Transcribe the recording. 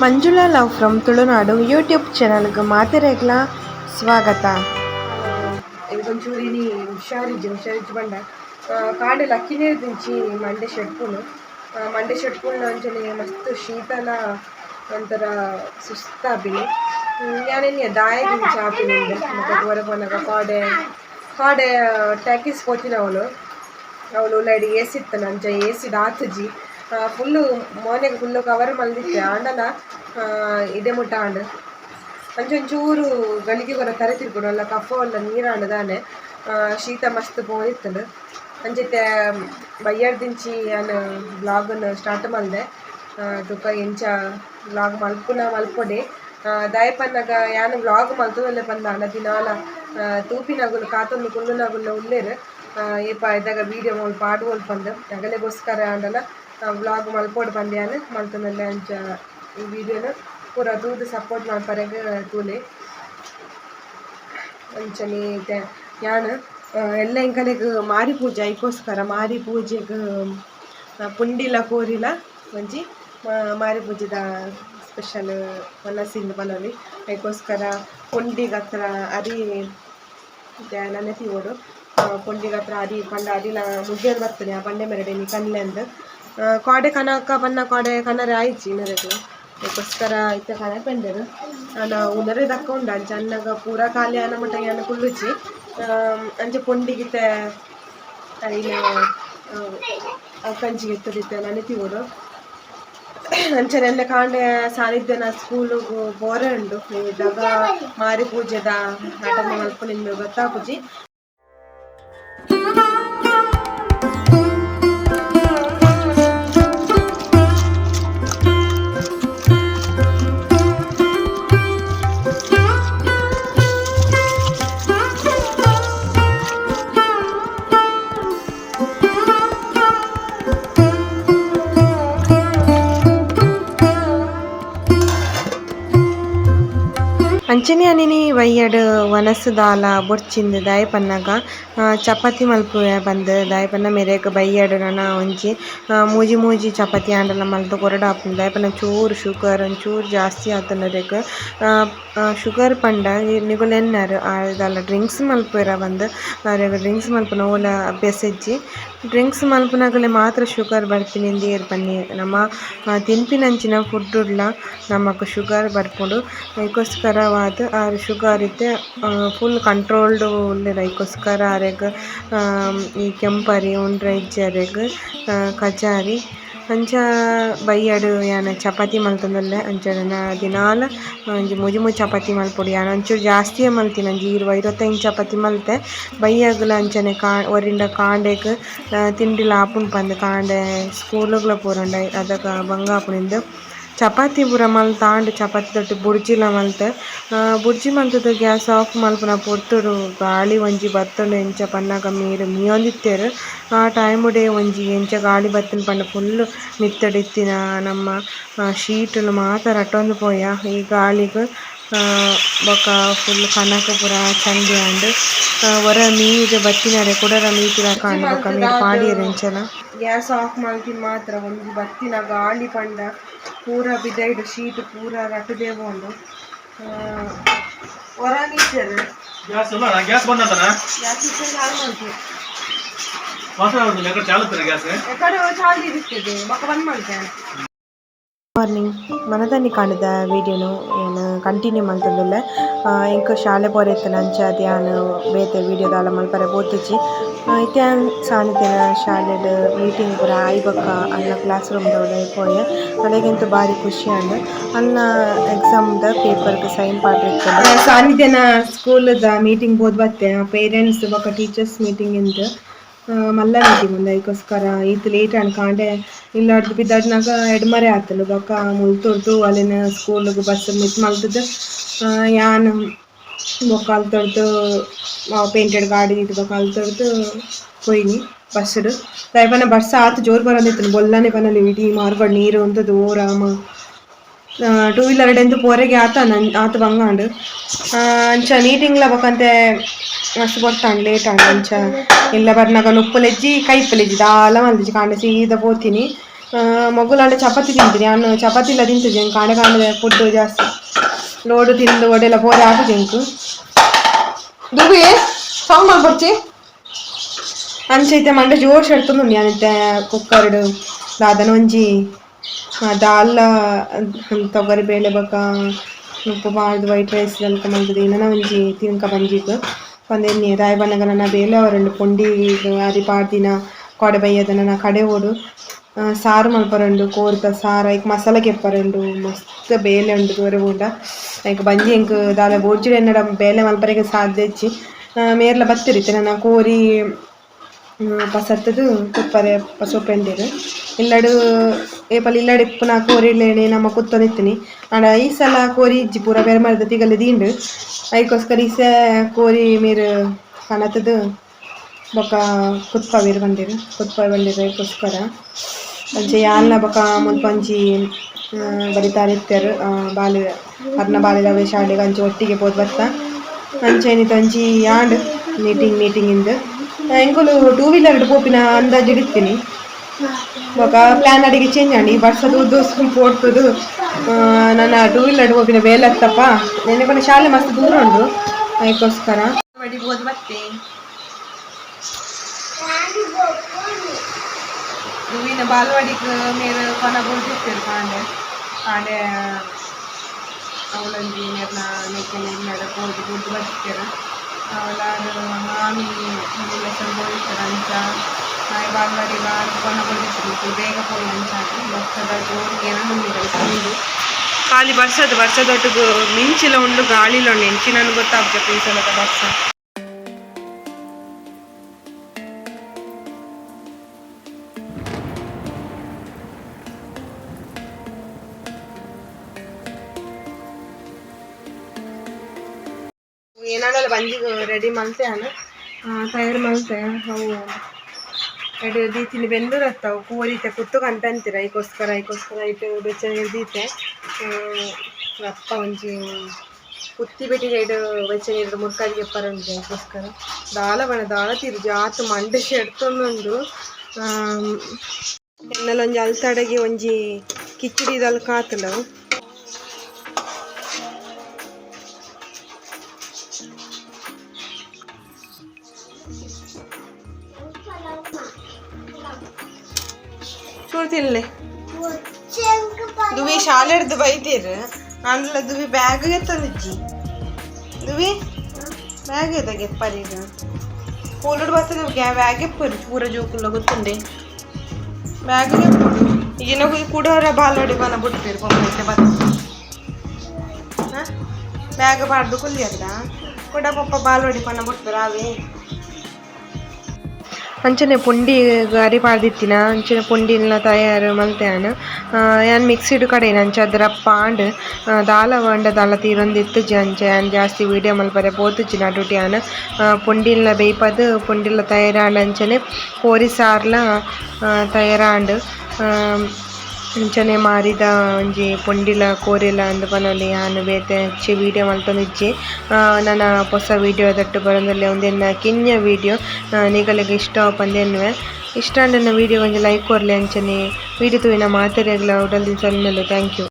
Manjula love from Tulunadu YouTube ಚಾನಲ್ಗೆ ಮಾತೆರೆಗ್ಲ ಸ್ವಾಗತ ఇంకొంచూరు ఇది హుషారిజ్జి హుషారిజ్జి బండ ಕಾಡೆಲ್ಲ ಅಕ್ಕಿನೇ ದಿಂಚಿ ಮಂಡೆ ಶೆಟ್ಪುನು ಆ, ಮಂಡೆ ಶೆಟ್ಪುನ ಅಂಚನೆ ಮಸ್ತ್ ಶೀತಲ ಒಂಥರ ಸುಸ್ತಾಪಿನಿ ಯಾನೆನ್ಯ ದಾಯ ದಿಂಚಿ ಆಪಿನಿಂದ ಮತ್ತೆ ಹೊರ ಪೋನಾಗ ಕಾಡೆ ಕಾಡೆ ಟ್ಯಾಕಿಸ್ ಪೋತಿನ ಅವಳು ಅವಳು ಉಳ್ಳಾಡಿ ಎ ಸಿ ಇತ್ತನ ಅಂಚ ಎ ಸಿ ಫುಲ್ಲು ಮೋನೆಗೆ ಫುಲ್ಲು ಕವರ್ ಮಲ್ದಿತ್ತೆ ಆಂಡಲ ಇದೆ ಮುಟ್ಟ ಆಂಡ್ ಒಂಚೂರು ಗಳಿಗೆ ಬರ ತರೆ ತಿರ್ಕೊಂಡು ಅಲ್ಲ ಕಫ ಅಲ್ಲ ನೀರಾಂಡ್ ದಾನೆ ಶೀತ ಮಸ್ತ್ ಪೋಯಿತ್ತು ಅಂಚೆತ್ತೆ ಬಯ್ಯಾಡ್ ದಿಂಚಿ ನಾನು ಬ್ಲಾಗನ್ನು ಸ್ಟಾರ್ಟ್ ಮಲ್ದೆ ತುಕ ಎಂಚ ಬ್ಲಾಗ್ ಮಲ್ಪುನ ಮಲ್ಪೊಡೆ. ದಯಪನ್ನಾಗ ಯಾನು ಬ್ಲಾಗ್ ಮಲ್ತದಲ್ಲೇ ಬಂದ ದಿನಾಲ ಆ, ತೂಪಿನಗುಲು ಕಾತೊಂದು ಕುಲ್ಲುನಗುಲ್ಲ ಉಲ್ಲೇರು. ಏಪ ಇದ್ದಾಗ ವೀಡಿಯೋ ಮಲ್ ಪಾಡುವಲ್ ಬಂದು ಅಗಲೆಗೋಸ್ಕರ ಅಂಡಲ ಬ್ಲಾಗ್ ಮಲ್ಪೋಡು ಅನ್ನ ಮಲ್ತನಲ್ಲ ಅಂಚ ಈ ವಿಡಿಯೋನ ಪೂರ ತೂದು ಸಪೋರ್ಟ್ ಮಾಡ್ಪರಾಗ ತೂಲೆ ಅಂಚನೆ ಯಾನ್ ಎಲ್ಲ ಎಂಕಲೆಗೆ ಮಾರಿ ಪೂಜೆ, ಐಕೋಸ್ಕರ ಮಾರಿ ಪೂಜೆಗೆ ಪುಂಡಿಲ ಕೋರಿಲ ಒಂಜಿ ಮಾರಿ ಪೂಜೆದ ಸ್ಪೆಷಲ್ ಮನಸ್ಸಿಂದ ಬನೊಲಿ ಐಕೋಸ್ಕರ ಪುಂಡಿಗೆ ಹತ್ರ ಅರಿ ನನ್ನ ತೀವೋಡು ಪುಂಡಿಗೆ ಹತ್ರ ಅರಿ ಪಂಡ ಅರಿಲ ಮುದ್ದೆ ಬರ್ತದೆ ಆ ಬಂಡೆ ಮೆರಡೆ ನೀ ಕನ್ಲೆಂದು ಕಾಡೆ ಕನಕ ಬನ್ನ ಕೊಡೆ ಕನರೆ ಆಯ್ಚಿ ನರೆಗ್ಲ ಅದಕ್ಕೋಸ್ಕರ ಇತ್ತ ಕನ ಪೆಂಡೆರು. ನಾನು ಉನರೆ ದಕ್ಕೊಂಡ ಅಂಚ ಅನ್ನಗ ಪೂರ ಖಾಲಿ ಅನ್ನ ಮಟ್ಟ ಏನು ಕುಲ್ಲುಚಿ ಅಂಚೆ ಪೊಂಡಿಗಿತ್ತೆ ಇಲ್ಲಿ ಕಂಚಿಗೆ ಎತ್ತದಿತ್ತೆ ನಾನು ತಿವರು ಅಂಚೆ ನೆನ್ನೆ ಕಾಂಡೆ ಸಾನಿಧ್ಯ ನಾ ಸ್ಕೂಲಿಗೆ ಬೋರೆ ಉಂಡು. ಇದಾಗ ಮಾರಿ ಪೂಜೆದ ಆಟನೆ ನಿಮಗೆ ಗೊತ್ತಾಪುಜಿ ಅಂಚನೆ ಅನಿನಿ ವಯ್ಯಡ್ ವನಸ್ ದಾಲ ಬೊರ್ಚಿಂದ್ ದಾಯೆ ಪನ್ನಗ ಚಪಾತಿ ಮಲ್ಪುವೆ ಬಂದ್ ದಾಯೆ ಪನ್ನ ಮೆರೆಗ್ ಬಯ್ಯಡ್ ನನ ಒಂಜಿ ಮೂಜಿ ಮೂಜಿ ಚಪಾತಿ ಆಂಡಲ ಮಲ್ತು ಕೊರಡ ಆಪುಂಡು. ದಾಯ ಪನ್ನ ಚೂರು ಶುಗರ್, ಒಂಚೂರು ಜಾಸ್ತಿ ಆತನರೆಗ್ ಶುಗರ್ ಪಂಡ ನಿಗುಲೆನ್ನರ್ ದಾಲ ಡ್ರಿಂಕ್ಸ್ ಮಲ್ಪುವೆರ ಬಂದ್ ಅರೆಗ್ ಡ್ರಿಂಕ್ಸ್ ಮಲ್ಪುನ ಓಲ ಅಭ್ಯಾಸ ಡ್ರಿಂಕ್ಸ್ ಮಲ್ಪುನಗಲೆ ಮಾತ್ರ ಶುಗರ್ ಬರ್ಪಿನಿಂದ ಪನ್ನಿ. ನಮ್ಮ ತಿನ್ಪಿನಂಚಿನ ಫುಡ್ಡುಡ್ಲ ನಮಕ್ ಶುಗರ್ ಬರ್ಪುಂಡು. ಐಕೋಸ್ಕರವಾದ ಆರ್ ಶುಗರ್ ಇತ್ತೆ ಫುಲ್ ಕಂಟ್ರೋಲ್ಡ್ ಉಲ್ಲೆರ್ ಐಕೋಸ್ಕರ ಆಮ್, ಈ ಕೆಂಪರಿ ಉಂಡ್ರೆ ಇಜ್ಜೆರೆಗ್ ಕಚಾರಿ ಅಂಚ ಬಯ್ಯಡ್ ಯಾನ ಚಪಾತಿ ಮಲ್ತೊಂದುಲ್ಲೆ ಅಂಚನ ದಿನಾಲ ಒಂಜಿ ಮುಜಿ ಮುಜಿ ಚಪಾತಿ ಮಲ್ಪೊಡು. ಯಾನ ಒಂಚೂರು ಜಾಸ್ತಿಯೇ ಮಲ್ತಿನ ಒಂಜಿ ಇರುವ ಇರುವತ್ತೈದು ಚಪಾತಿ ಮಲ್ತೆ. ಬಯ್ಯಗ್ಲ ಅಂಚನೆ ಕಾ ಒರಿಂದ ಕಾಂಡೆಗ್ ತಿಂಡಿ ಆಪುಂಡು ಪಂದ್ ಕಾಂಡೆ ಸ್ಕೂಲುಗ್ಲ ಪೂರಂಡ ಅದಕ್ಕೆ ಬಂಗ ಆಪುನಿಂದ್ ಚಪಾತಿ ಪೂರ ಮಲ್ತಾಂಡ್ ಚಪಾತಿ ದೊಟ್ಟು ಬುರ್ಜಿಲ ಮಲ್ತೆ. ಆ, ಬುಡ್ಜಿ ಮಲ್ತದ ಗ್ಯಾಸ್ ಆಫ್ ಮಲ್ಪುನ ಪೊರ್ತುಡು ಗಾಳಿ ಒಂಜಿ ಬತ್ತುಂಡು ಎಂಚ ಪನ್ನಗ ಮೀರು ಮೀಯೊಂದಿತ್ತೆರ್. ಆ ಟೈಮುಡೆ ಒಂಜಿ ಎಂಚ ಗಾಳಿ ಬತ್ತುಂಡು ಪಂಡ ಫುಲ್ಲ್ ಮಿತ್ತಡಿತ್ತಿನ ನಮ್ಮ ಶೀಟ್ಲು ಮಾತ ರಟ್ಟೊಂದು ಪೋಯ. ಈ ಗಾಳಿಗ್ ಬೊಕ ಫುಲ್ ಕನಕ ಪೂರ ಚಂಡಿ ಆಂಡ್ ವರ ಮೀದ್ ಬತ್ತಿನರೆ ಕುಡರ ಮೀತಿಲ ಕಾಂಡ್ ಬೊಕ ಮೀರ್ ಎಂಚನ. ಗ್ಯಾಸ್ ಆಫ್ ಮಾಡ್ತೀನಿ ಮಾತ್ರ ಒಂದು ಬತ್ತಿನ ಗಾಳಿ ಪಂಡ ಪೂರ ಬಿದೈಡು ಶೀಟ್ ಪೂರ ರಟ್ಟದೇವು ಉಂಡು ಹೊರಗಿಟ್ಟರು ಗ್ಯಾಸ್ ಅಲ್ಲ ಗ್ಯಾಸ್ ಬಂದಂತನ ಗ್ಯಾಸ್ ಇಟ್ಟರೆ ಹಾಳು ಮಾಡ್ತೀವಿ ವಾಸನೆ ಬರ್ತದೆ ಎಕಡೆ ಚಾಲುತ್ತಾರೆ ಗ್ಯಾಸ್? ಎಕಡೆ ಚಾಲಿ ಇರ್ತದೆ ಮಕ್ಕ ಬಂದ್ ಮಾಡ್ತೇನೆ. ಮಾರ್ನಿಂಗ್. ಮನದಲ್ಲಿ ಕಾಣಿದ ವಿಡಿಯೋನು ಏನು ಕಂಟಿನ್ಯೂ ಮಾಡ್ತಿದ್ದಿಲ್ಲ ಇಂಕ ಶಾಲೆ ಪೋರೆ ಇತ್ತನ ಅಂಚ ಧ್ಯಾನ, ಬೇತೆ ವಿಡಿಯೋದಾಲ ಮಲ್ಪರೆ ಬೋತಿಜಿ ಇತ್ಯಾನ್ ಸಾನಿಧ್ಯನ ಶಾಲೆಡ್ ಮೀಟಿಂಗ್ ಪೂರ ಆಯ್ಬಕ್ಕ ಅಲ್ಲ ಕ್ಲಾಸ್ ರೂಮ್ದವಳು ಪೋಯೆ ಅಲೆಗೆಂತು ಭಾರಿ ಖುಷಿ ಅಂಡ್ ಅಲ್ಲ ಎಕ್ಸಾಮ್ದ ಪೇಪರ್ಗೆ ಸೈನ್ ಪಾಡ್ರಿರ್ತದೆ ಸ್ಕೂಲ್ ಸ್ಕೂಲ್ದ ಮೀಟಿಂಗ್ ಬೋದ್ ಬತ್ತೆ ಪೇರೆಂಟ್ಸ್ ಬೊಕ ಟೀಚರ್ಸ್ ಮೀಟಿಂಗ್ ಇಂದ. ಮಲ್ಲ ಮೀಟಿಂಗ್ ಉಂದು ಅದಕ್ಕೋಸ್ಕರ ಈತ್ ಲೇಟ್ ಅನ್ ಕಾಂಡೆ ಇಲ್ಲಾಡ್ದು ಬಿದ್ದಾಡ್ನಾಗ ಎಡ್ಮರೆ ಆತಲು ಬೊಕ ಮುಲ್ತೊಡ್ದು ಅಲ್ಲಿನ ಸ್ಕೂಲ್ ಬಸ್ ಮಿಸ್ ಮಲ್ತದ ಯಾನ್ ಬೊಕ ತೊಡ್ದು ಪೇಂಟೆಡ್ ಗಾಡಿ ಇದು ಬೊಕ ತೊಡ್ದು ಹೋಯ್ನಿ ಬಸ್ಡ್ ದಯಪನ ಬಸ್ ಆತ್ ಜೋರ್ ಬರೋದಿತ್ತು ಬೊಲ್ಲನೆ ಪನಲಿ ಇಡೀ ಮಾರ್ಗಡ್ ನೀರು ಅಂತ ಓರಾಮ ಟೂ ವೀಲರ್ ಎಂತು ಪೋರೆಗೆ ಆತ ನನ್, ಆತ ಬಂಗಾಂಡ್. ಅಂಚ ಲ ಬಕಂತೆ ಮಸ್ತ್ ಬರ್ತಾಂಡ್ ಲೇಟ್ ಆಂಡ್ ಅಂಚ ಇಲ್ಲ ಬರ್ನಾಗ ಉಪ್ಪುಲೆಜ್ಜಿ ಕೈಪ್ಪಲೆಜ್ಜಿ ದಾಲ ಮಲ್ದಿಜ್ಜಿ ಕಾಂಡೆ ಸೀದಾ ಪೋತೀನಿ ಮೊಗ್ಗುಲಾಂಡ ಚಪಾತಿ ತಿಂತೀನಿ ನಾನು ಚಪಾತಿ ಇಲ್ಲ ತಿಂತಿದ್ದೆ ಕಾಂಡೆ ಕಾಂಡೆ ಫುಡ್ ಜಾಸ್ತಿ ಲೋಡು ತಿಂದು ಒಡೆಲ್ಲ ಪೋರೆ ಹಾಕುದು ಎಂಕು ದುಬಿ ಸೌಂಡ್ ಮಾಡ್ಕೊಡ್ಚಿ ಅಂಚೈತೆ ಮಂಡೆ ಜೋಶ್ ಎಡ್ತುಂಡು ಯಾನಿತ್ತೆ ಕುಕ್ಕರ್ಡು ದಾದನ ಒಂಜಿ ಆ, ದಾಲ್ ತೊಗರಿ ಬೇಳೆ ಬೊಕ ಉಪ್ಪು ಬಾರ್ದು ವೈಟ್ ರೈಸ್ ಅಲ್ಕ ಮಂತದ ಇನ್ನನ ಒಂಜಿ ತಿನ್ಕ ಬಂಜಿತ್ತು ಪಂದೆನ್ನಿ ದಾಯ ಬಣ್ಣಗ ನನ್ನ ಬೇಲೆ ಅವರಂಡು ಪೊಂಡಿ ಅರಿ ಪಾಡ್ದಿನ ಕೊಡೆ ಕಡೆ ಓಡು. ಸಾರು ಮಲ್ಪರಂಡು ಕೋರ್ತ ಸಾರ ಐಕ್ ಮಸಾಲ ಕೆಪ್ಪರಂಡು, ಮಸ್ತ್ ಬೇಲೆ ಉಂಡು ತೋರೆ ಊಟ. ಐಕ್ ಬಂಜಿ ಎಂಕ್ ದಾದ ಬೋಡ್ಜಿಡ್ ಎನ್ನಡ ಬೇಲೆ ಮಲ್ಪರೆಗೆ ಸಾಧ್ಯಚ್ಚಿ ಮೇರ್ಲ ಬತ್ತಿರಿತ್ತೆ ನನ್ನ ಕೋರಿ ಪಸತ್ತದು ತುಪ್ಪರೆ ಪಸೊಪ್ಪೆಂದಿರು ಇಲ್ಲಡು ಏಪಲ್ ಇಲ್ಲಡೆ ಪುನಃ ಕೋರಿ ಕೋರಿಲೇನೆ ನಮ್ಮ ಕುತ್ತೊನಿತ್ತೀನಿ ಆಂಡ ಈ ಸಲ ಕೋರಿ ಇಜ್ಜಿ ಪೂರ ಬೇರೆ ಮರದ ತಿಗಲ್ಲಿ ದೀಂಡು ಅದಕ್ಕೋಸ್ಕರ ಈ ಕೋರಿ ಮೀರು ಕನತದು ಬೊಕ ಕುತ್ಪ ಬೇರು ಬಂದಿರು ಕುತ್ಪ ಬಂದಿರು ಅದಕ್ಕೋಸ್ಕರ ಅಂಚೆ ಯಾಲ್ನ ಬೊಕ ಮುಲ್ಪ ಬರಿತಾರೆ ಇರ್ತಾರೆ ಬಾಲೆ ಅರ್ನ ಬಾಲ್ಯದ ಶಾಲೆಗೆ ಅಂಚೆ ಒಟ್ಟಿಗೆ ಪೋದ್ ಬರ್ತಾ ಅಂಚೆ ಒಂಜಿ ಆಂಡ್ ಮೀಟಿಂಗ್ ಮೀಟಿಂಗ್ ಮೀಟಿಂಗಿಂದ ಎಂಕುಲು ಟೂ ವೀಲರ್ ಪೋಪಿನ ಅಂದಾಜು ಇಡ್ತೀನಿ ఒక ಪ್ಲ್ಯಾನ್ ಅಡಿಗೆ ಚೇಂಜ್ ಮಾಡಿ ಬರ್ಸೋದು ಸ್ಕೂಲ್ ಓಡ್ತದು ನನ್ನ ಟೂ ವೀಲರ್ ಹೋಗಿನ ಬೇಲತ್ತಪ್ಪ ನೆನ್ನೆ ಕೊನೆ ಶಾಲೆ ಮಸ್ತ್ ದೂರ ಉಂಟು ಅದಕ್ಕೋಸ್ಕರ ಮಡಿಬೋದು ಮತ್ತೆ ಹೂವಿನ ಬಾಲ್ವಾಡಿಗೆ ಮೇಲೆ ಕೊನ ಬೋದಿರ್ತೇವೆ ಪಾಂಡೆ ಪಾಂಡೆ ಅವಳಲ್ಲಿ ಮೇರ್ನ ನೆಕ್ಕೆನೆ ಮೇಲೆ ಬೋದಿ ಬೋದಿ ಬರ್ತಿರ್ತಾರೆ ಅವಳ ಮಾಮಿ ಎಲ್ಲ ಸ್ವಲ್ಪ ಬೋದಿರ್ತಾರೆ ಅಂತ ಅಂಚ ನಾಯಿ ಬಾಲ್ವಾಡಿ ಬಾಲ್ ಕೊನ ಬೋದಿರ್ತೀರಿ ಬೇಗ ಪೋಯಿ ಅಂಚ ಬರ್ತದ ಜೋರಿಗೆ ಏನೋ ಮುಂದೆ ಖಾಲಿ ಬರ್ಸದು ಬರ್ಸದೊಟ್ಟಿಗೆ ಮಿಂಚಿಲ ಉಂಡು ಗಾಳಿಲ ಉಂಡು ಎಂಚಿ ನನಗೆ ಗೊತ್ತಾಗ್ಬೇಕು ಈ ಸಲದ ಬರ್ಸ ಏನಾಡಲ್ಲ ಬಂದಿಗೆ ರೆಡಿ ಮಲ್ತೆ ಅನ್ನ ತಯಾರು ಮಲ್ತೆ ಅವು ಎರಡು ದೀತಿನ ಬೆಂದೂರತ್ತವು ಕೂರಿತೆ ಕುತ್ತು ಕಂತ ಅಂತೀರ ಐಕೋಸ್ಕರ ಐಕೋಸ್ಕರ ಇಟ್ಟು ಬೆಚ್ಚ ಹಿಡ್ದೀತೆ ಅಪ್ಪ ಒಂಜಿ ಕುತ್ತಿ ಬೆಟ್ಟಿಗೆ ಇಡು ಬೆಚ್ಚ ನೀರು ಮುರ್ಕಾದಿಗೆ ಉಂಟು ಐಕೋಸ್ಕರ. ದಾಲ ಬಣ ದಾಲ ತಿರು, ಜಾತು ಮಂಡೆ ಎಡ್ತೊಂದುಂಡು ಎನ್ನಲ ಒಂಜಿ ಅಲ್ತಡೆಗೆ ಒಂಜಿ ಕಿಚಡಿ ದಲ್ ಕಾತಲವು. ತಿನ್ಲೆ ದುವಿ ಶಾಲೆ ಹಿಡ್ದು ಬೈತೀರ ಅಂದ್ಲ ದುವಿ ಬ್ಯಾಗ್ ತಂದಿಜ್ಜಿ ದುವಿ ಬ್ಯಾಗ್ ಎದ ಗೆಪ್ಪರಿ ಈಗ ಕೂಲುಡ್ ಬರ್ತದೆ ಬ್ಯಾಗ್ ಎಪ್ಪರಿ ಪೂರ ಜೋಕುಲ್ಲ ಗೊತ್ತುಂಡೆ ಬ್ಯಾಗ್ ಎಪ್ಪಡು ಈಗಿನ ಕುಡೋರ ಬಾಲ್ವಾಡಿ ಬನ ಬಿಡ್ತೀರಿ ಬೊಮ್ಮೈತೆ ಬತ್ತ ಬ್ಯಾಗ್ ಬಾರ್ದು ಕುಲ್ಲಿ ಅಲ್ಲ ಕೂಡ ಪಪ್ಪ ಬಾಲ್ವಾಡಿ ಪನ ಬಿಡ್ತಾರ ಅವೇ ಅಂಚನೆ ಪುಂಡಿ ಗಾರಿ ಪಾಡ್ದಿತ್ತಿನ ಅಂಚನೆ ಪುಂಡಿನ ತಯಾರು ಮಲ್ತೆಯಾನ ಯಾನ್ ಮಿಕ್ಸಿಡ್ ಕಡೆನ ಅಂಚ ಅದರ ಪಾಂಡ್ ದಾಲ ಬಂಡ ದಾಲ ತೀರೊಂದಿತ್ತು ಅಂಚೆ ಯಾನ್ ಜಾಸ್ತಿ ವೀಡಿಯೋ ಮಲ್ಪರೆ ಪೋತುಜಿ ನಡುಟಿ ಯಾನ್ ಪುಂಡಿಲ ಬೇಯ್ಪದ್ ಪುಂಡಿಲ ತಯಾರಾಂಡ್ ಅಂಚನೆ ಕೋರಿ ಸಾರ್ಲ ತಯಾರಾಂಡ್ ಅಂಚನೆ ಮಾರಿದ ಒಂಜಿ ಪೊಂಡಿಲ, ಕೋರೆಲ ಅಂದ್ ಪನೊಲಿ ಆನ್ ಬೇತೆ ಹೆಚ್ಚಿ ವೀಡಿಯೋ ಮಲ್ತೊಂದಿಜ್ಜಿ ನನ್ನ ಹೊಸ ವೀಡಿಯೋ ದಟ್ಟ್ ಬರೋದಲ್ಲಿ ಕಿನ್ನ ಕಿನ್ಯ ವೀಡಿಯೋ ನಿಗಳಿಗೆ ಇಷ್ಟ ಪಂದೆನ್ವೆ ಇಷ್ಟ ನ ವೀಡಿಯೋ ಒಂಜಿ ಲೈಕ್ ಕೊರ್ಲೆ ಅಂಚನೆ. ವೀಡಿಯೋ ತೂವಿನ ಮಾತೆರೆಗ್ಲ ಉಡಲ್ ಸಲ್ಮೆಲು. Thank you